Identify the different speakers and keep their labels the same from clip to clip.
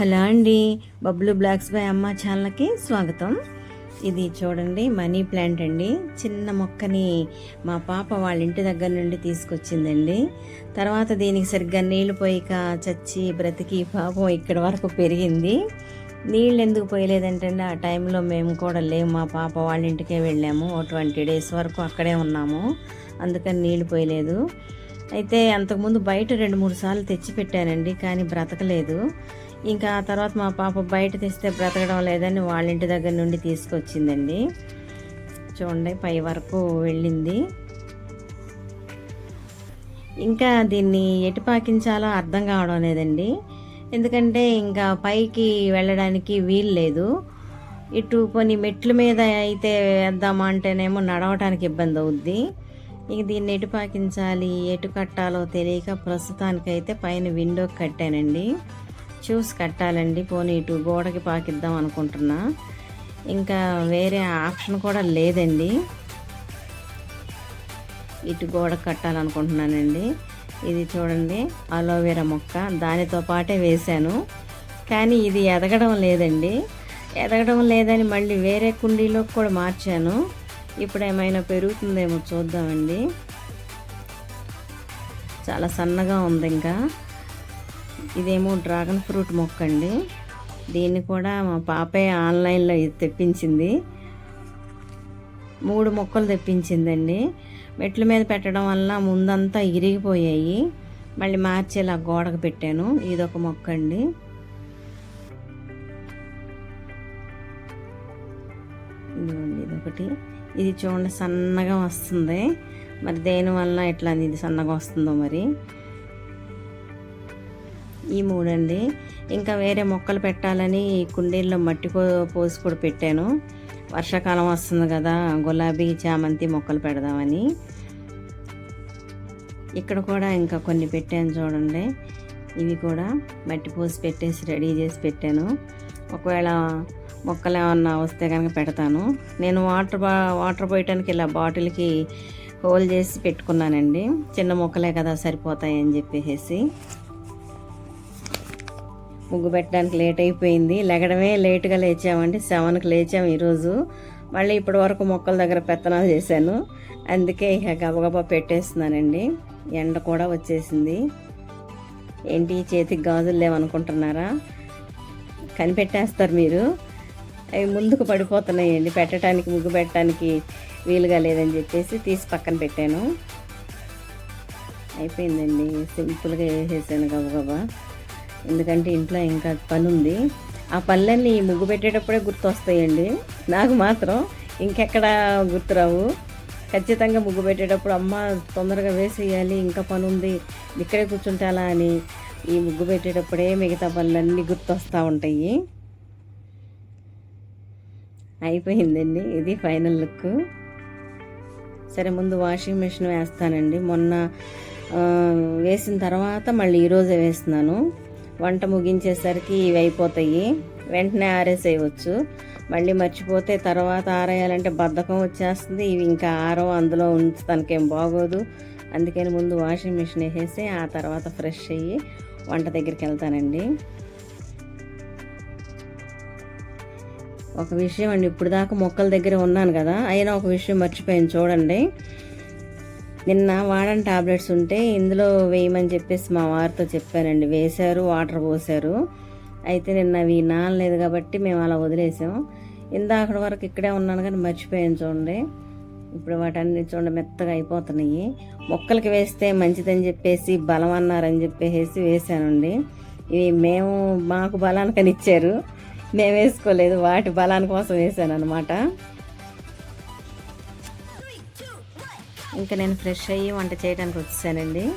Speaker 1: Hello అండి. Bablu blocks by అమ్మ ఛానల్కి స్వాగతం. ఇది చూడండి మనీ ప్లాంట్ అండి. చిన్న మొక్కని మా పాప వాళ్ళ ఇంటి దగ్గర నుండి తీసుకొచ్చిందండి. తర్వాత దీనికి సరిగ్గా నీళ్ళు పోయిక చచ్చి బ్రతికి పాపం ఇక్కడ వరకు పెరిగింది. నీళ్ళు ఎందుకు పోయలేదంటే ఆ టైంలో మేము కూడా లేము మా పాప వాళ్ళ ఇంటికే వెళ్ళాము. ఓ ట్వంటీ డేస్ వరకు అక్కడే ఉన్నాము. అందుకని నీళ్ళు పోయలేదు. అయితే అంతకుముందు బయట రెండు మూడు సార్లు తెచ్చి పెట్టానండి కానీ బ్రతకలేదు. ఇంకా ఆ తర్వాత మా పాప బయట తెస్తే బ్రతకడం లేదని వాళ్ళ ఇంటి దగ్గర నుండి తీసుకొచ్చిందండి. చూడండి పై వరకు వెళ్ళింది. ఇంకా దీన్ని ఎటు పాకించాలో అర్థం కావడం లేదండి. ఎందుకంటే ఇంకా పైకి వెళ్ళడానికి వీలు లేదు. ఇటు కొన్ని మెట్ల మీద అయితే వేద్దామా అంటేనేమో నడవటానికి ఇబ్బంది అవుద్ది. ఇక దీన్ని ఎటు పాకించాలి ఎటు కట్టాలో తెలియక ప్రస్తుతానికైతే పైన విండో కట్టానండి. చూసి కట్టాలండి. పోనీ ఇటు గోడకి పాకిద్దాం అనుకుంటున్నా. ఇంకా వేరే ఆప్షన్ కూడా లేదండి. ఇటు గోడ కట్టాలనుకుంటున్నానండి. ఇది చూడండి అలోవెరా మొక్క. దానితో పాటే వేశాను. కానీ ఇది ఎదగడం లేదండి. ఎదగడం లేదని మళ్ళీ వేరే కుండీలోకి కూడా మార్చాను. ఇప్పుడు ఏమైనా పెరుగుతుందేమో చూద్దామండి. చాలా సన్నగా ఉంది ఇంకా. ఇదేమో డ్రాగన్ ఫ్రూట్ మొక్క అండి దీన్ని కూడా మా పాపే ఆన్లైన్లో తెప్పించింది. మూడు మొక్కలు తెప్పించిందండి. మెట్ల మీద పెట్టడం వల్ల ముందంతా ఇరిగిపోయాయి. మళ్ళీ మార్చేలా గోడకు పెట్టాను. ఇదొక మొక్క అండి ఇదిగోండి ఇదొకటి. ఇది చూడండి సన్నగా వస్తుంది. మరి దేనివల్ల ఇట్లా ఇది సన్నగా వస్తుందో మరి. ఈ మూడండి. ఇంకా వేరే మొక్కలు పెట్టాలని ఈ కుండీల్లో మట్టి పోసి కూడా పెట్టాను. వర్షాకాలం వస్తుంది కదా గులాబీ చామంతి మొక్కలు పెడదామని. ఇక్కడ కూడా ఇంకా కొన్ని పెట్టాను చూడండి. ఇవి కూడా మట్టి పోసి పెట్టేసి రెడీ చేసి పెట్టాను. ఒకవేళ మొక్కలు ఏమన్నా వస్తే కనుక పెడతాను. నేను వాటర్ బా వాటర్ పోయటానికి ఇలా బాటిల్కి హోల్ చేసి పెట్టుకున్నానండి. చిన్న మొక్కలే కదా సరిపోతాయని చెప్పేసి. ముగ్గు పెట్టడానికి లేట్ అయిపోయింది. లెగడమే లేట్గా లేచామండి. సెవెన్కి లేచాము ఈరోజు. మళ్ళీ ఇప్పటి వరకు మొక్కల దగ్గర పెత్తనాలు చేశాను. అందుకే ఇక గబగబా పెట్టేస్తున్నానండి. ఎండ కూడా వచ్చేసింది. ఏంటి చేతికి గాజులు లేవనుకుంటున్నారా? కనిపెట్టేస్తారు మీరు. అవి ముందుకు పడిపోతున్నాయండి. పెట్టడానికి ముగ్గు పెట్టడానికి వీలుగా లేదని చెప్పేసి తీసి పక్కన పెట్టాను. అయిపోయిందండి. సింపుల్గా వేసేసాను గబగబా. ఎందుకంటే ఇంట్లో ఇంకా పని ఉంది ఆ పనులన్నీ ముగ్గు పెట్టేటప్పుడే గుర్తొస్తాయండి. నాకు మాత్రం ఇంకెక్కడ గుర్తురావు. ఖచ్చితంగా ముగ్గు పెట్టేటప్పుడు అమ్మ తొందరగా వేసేయాలి ఇంకా పని ఉంది ఇక్కడే కూర్చుంటాలా అని ఈ ముగ్గు పెట్టేటప్పుడే మిగతా పనులన్నీ గుర్తొస్తూ ఉంటాయి. అయిపోయిందండి ఇది ఫైనల్ లుక్. సరే ముందు వాషింగ్ మిషన్ వేస్తానండి. మొన్న వేసిన తర్వాత మళ్ళీ ఈరోజే వేస్తున్నాను. వంట ముగించేసరికి ఇవి అయిపోతాయి వెంటనే ఆరేసేయవచ్చు. మళ్ళీ మర్చిపోతే తర్వాత ఆరేయాలంటే బద్ధకం వచ్చేస్తుంది. ఇవి ఇంకా ఆరో అందులో ఉంచడానికేం బాగోదు. అందుకని ముందు వాషింగ్ మిషన్ వేసేసి ఆ తర్వాత ఫ్రెష్ అయ్యి వంట దగ్గరికి వెళ్తానండి. ఒక విషయం అండి ఇప్పుడు దాకా మొక్కల దగ్గర ఉన్నాను కదా అయినా ఒక విషయం మర్చిపోయాను చూడండి. నిన్న వాడని టాబ్లెట్స్ ఉంటే ఇందులో వేయమని చెప్పేసి మా వారితో చెప్పానండి వేశారు వాటర్ పోసారు అయితే నిన్న అవి నానలేదు కాబట్టి మేము అలా వదిలేసాం. ఇందాక వరకు ఇక్కడే ఉన్నాను కానీ మర్చిపోయాను చూడండి. ఇప్పుడు వాటన్ని చూడండి మెత్తగా అయిపోతున్నాయి. మొక్కలకి వేస్తే మంచిదని చెప్పేసి బలం అన్నారని చెప్పేసి వేసానండి ఇవి మేము మాకు బలానికని ఇచ్చారు. మేము వేసుకోలేదు వాటి బలాని కోసం వేసాను అనమాట ఇంకా నేను ఫ్రెష్ అయ్యి వంట చేయడానికి వచ్చేసానండి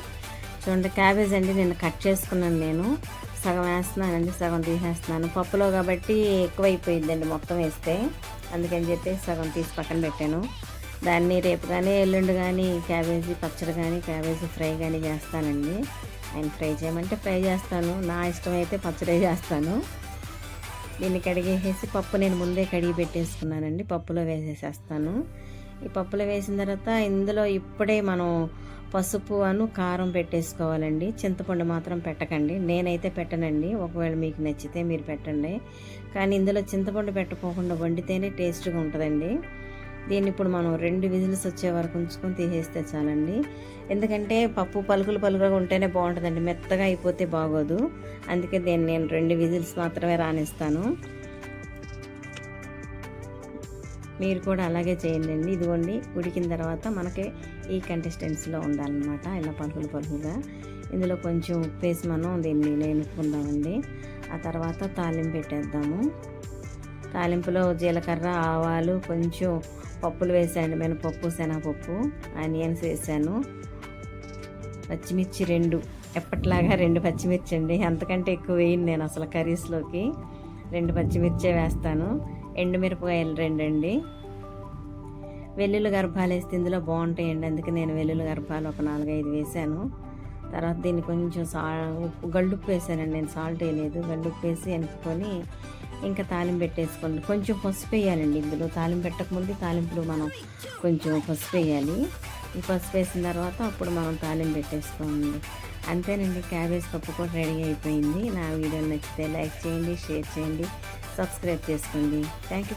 Speaker 1: చూడండి క్యాబేజ్ అండి నేను కట్ చేసుకున్నాను నేను. సగం వేస్తున్నానండి సగం తీసేస్తున్నాను. పప్పులో కాబట్టి ఎక్కువైపోయిందండి మొత్తం వేస్తే. అందుకని చెప్పి సగం తీసి పక్కన పెట్టాను. దాన్ని రేపు కానీ ఎల్లుండి కానీ క్యాబేజీ పచ్చడి కానీ క్యాబేజీ ఫ్రై కానీ చేస్తానండి. ఆయన ఫ్రై చేయమంటే ఫ్రై చేస్తాను. నా ఇష్టం అయితే పచ్చడి చేస్తాను. దీన్ని కడిగేసేసి పప్పు నేను ముందే కడిగి పెట్టేసుకున్నానండి. పప్పులో వేసేసేస్తాను. ఈ పప్పులు వేసిన తర్వాత ఇందులో ఇప్పుడే మనం పసుపు అను కారం పెట్టేసుకోవాలండి. చింతపండు మాత్రం పెట్టకండి. నేనైతే పెట్టనండి. ఒకవేళ మీకు నచ్చితే మీరు పెట్టండి. కానీ ఇందులో చింతపండు పెట్టకోకుండా వండితేనే టేస్ట్గా ఉంటుందండి. దీన్ని ఇప్పుడు మనం రెండు విజిల్స్ వచ్చే వరకు ఉంచుకొని తీసేస్తే చాలండి. ఎందుకంటే పప్పు పలుకులు పలుకులుగా ఉంటేనే బాగుంటుందండి. మెత్తగా అయిపోతే బాగోదు. అందుకే దీన్ని నేను రెండు విజిల్స్ మాత్రమే రానిస్తాను. మీరు కూడా అలాగే చేయండి ఇదిగోండి ఉడికిన తర్వాత మనకి ఈ కంటెస్టెన్సీలో ఉండాలన్నమాట. ఇలా పలుకులు పలుకులుగా. ఇందులో కొంచెం ఉప్పేసి మనం దీన్ని నేనుకుందామండి. ఆ తర్వాత తాలింపు పెట్టేద్దాము. తాలింపులో జీలకర్ర ఆవాలు కొంచెం పప్పులు వేసాను. మినపప్పు శనగపప్పు ఆనియన్స్ వేసాను. పచ్చిమిర్చి రెండు. ఎప్పట్లాగా రెండు పచ్చిమిర్చి అండి అంతకంటే ఎక్కువ వేయను నేను అసలు కర్రీస్లోకి. రెండు పచ్చిమిర్చే వేస్తాను. ఎండుమిరపకాయలు రెండండి. వెల్లుల్లి గర్భాలు వేస్తే ఇందులో బాగుంటాయండి. అందుకే నేను వెల్లుల్లి గర్భాలు ఒక నాలుగైదు వేసాను తర్వాత దీన్ని కొంచెం సా ఉప్పు గల్లుప్పు వేసానండి. నేను సాల్ట్ వేయలేదు. గల్లుప్పు వేసి ఎనుపుకొని ఇంకా తాలింపు పెట్టేసుకోండి. కొంచెం పసుపు వేయాలండి ఇందులో. తాలింపు పెట్టకముందు తాలింపులో మనం కొంచెం పసుపు వేయాలి. ఈ పసుపు వేసిన తర్వాత అప్పుడు మనం తాలింపు పెట్టేసుకోండి. అంతేనండి క్యాబేజ్ పప్పు కూడా రెడీ అయిపోయింది. నా వీడియో నచ్చితే లైక్ చేయండి షేర్ చేయండి సబ్స్క్రైబ్ చేసుకోండి. Thank you